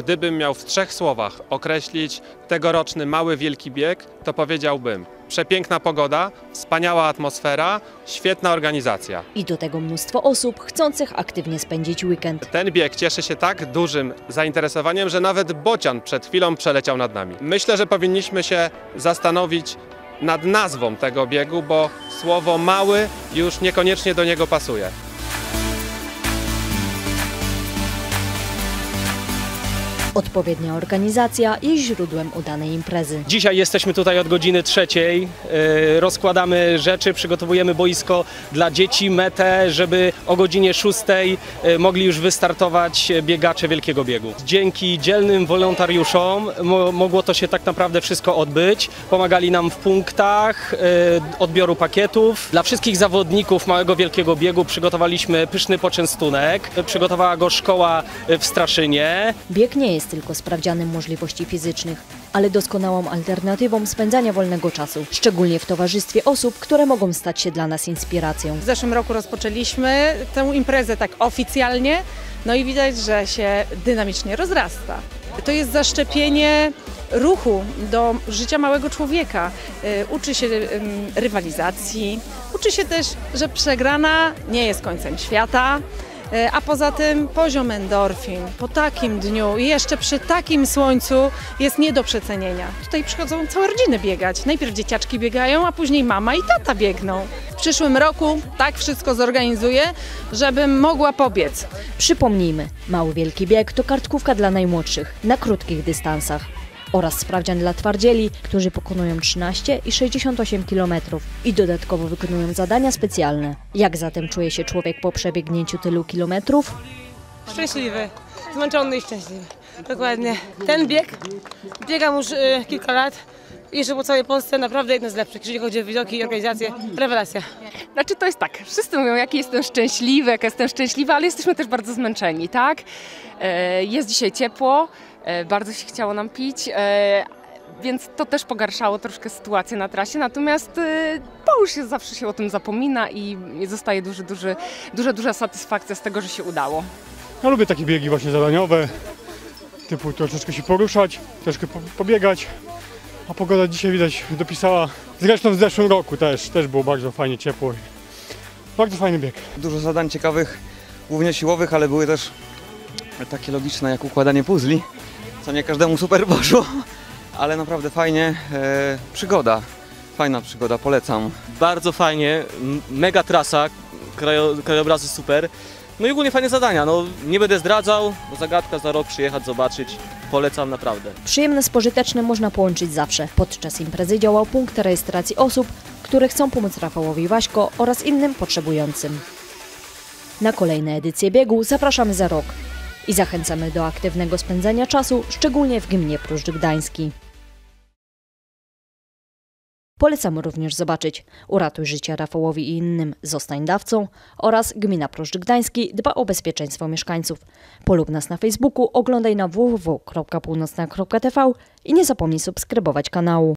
Gdybym miał w trzech słowach określić tegoroczny mały wielki bieg, to powiedziałbym przepiękna pogoda, wspaniała atmosfera, świetna organizacja. I do tego mnóstwo osób chcących aktywnie spędzić weekend. Ten bieg cieszy się tak dużym zainteresowaniem, że nawet bocian przed chwilą przeleciał nad nami. Myślę, że powinniśmy się zastanowić nad nazwą tego biegu, bo słowo mały już niekoniecznie do niego pasuje. Odpowiednia organizacja jest źródłem udanej imprezy. Dzisiaj jesteśmy tutaj od godziny trzeciej. e, Rozkładamy rzeczy, przygotowujemy boisko dla dzieci, metę, żeby o godzinie szóstej e, mogli już wystartować biegacze Wielkiego Biegu. Dzięki dzielnym wolontariuszom mo mogło to się tak naprawdę wszystko odbyć. Pomagali nam w punktach e, odbioru pakietów. Dla wszystkich zawodników Małego Wielkiego Biegu przygotowaliśmy pyszny poczęstunek. Przygotowała go szkoła w Straszynie. Bieg nie jest tylko sprawdzianem możliwości fizycznych, ale doskonałą alternatywą spędzania wolnego czasu, szczególnie w towarzystwie osób, które mogą stać się dla nas inspiracją. W zeszłym roku rozpoczęliśmy tę imprezę tak oficjalnie, no i widać, że się dynamicznie rozrasta. To jest zaszczepienie ruchu do życia małego człowieka. Y, Uczy się rywalizacji, uczy się też, że przegrana nie jest końcem świata. Y, A poza tym poziom endorfin po takim dniu i jeszcze przy takim słońcu jest nie do przecenienia. Tutaj przychodzą całe rodziny biegać. Najpierw dzieciaczki biegają, a później mama i tata biegną. W przyszłym roku tak wszystko zorganizuję, żebym mogła pobiec. Przypomnijmy, Mały Wielki Bieg to kartkówka dla najmłodszych na krótkich dystansach oraz sprawdzian dla twardzieli, którzy pokonują 13 i 68 km i dodatkowo wykonują zadania specjalne. Jak zatem czuje się człowiek po przebiegnięciu tylu kilometrów? Szczęśliwy, zmęczony i szczęśliwy. Dokładnie. Ten bieg biegam już y, kilka lat i jeszcze po całej Polsce naprawdę jeden z lepszych, jeżeli chodzi o widoki i organizację. Rewelacja. Znaczy to jest tak, wszyscy mówią, jaki jestem szczęśliwy, jak jestem szczęśliwa, ale jesteśmy też bardzo zmęczeni, tak? E, Jest dzisiaj ciepło, bardzo się chciało nam pić, e, więc to też pogarszało troszkę sytuację na trasie, natomiast e, po już się, zawsze się o tym zapomina i zostaje duży, duży, duża, duża satysfakcja z tego, że się udało. Ja lubię takie biegi właśnie zadaniowe, typu troszeczkę się poruszać, troszkę po, pobiegać, a pogoda dzisiaj widać dopisała, zresztą w zeszłym roku też, też było bardzo fajnie ciepło. i Bardzo fajny bieg. Dużo zadań ciekawych, głównie siłowych, ale były też takie logiczne jak układanie puzli, co nie każdemu super poszło, ale naprawdę fajnie. E, przygoda, fajna przygoda, polecam. Bardzo fajnie, mega trasa, krajo, krajobrazy super. No i ogólnie fajne zadania. No, nie będę zdradzał, bo zagadka za rok przyjechać, zobaczyć. Polecam naprawdę. Przyjemne z pożytecznym można połączyć zawsze. Podczas imprezy działał punkt rejestracji osób, które chcą pomóc Rafałowi Waśko oraz innym potrzebującym. Na kolejne edycje biegu zapraszamy za rok i zachęcamy do aktywnego spędzania czasu, szczególnie w gminie Pruszcz Gdański. Polecamy również zobaczyć Uratuj życie Rafałowi i innym, zostań dawcą oraz Gmina Pruszcz Gdański dba o bezpieczeństwo mieszkańców. Polub nas na Facebooku, oglądaj na www.północna.tv i nie zapomnij subskrybować kanału.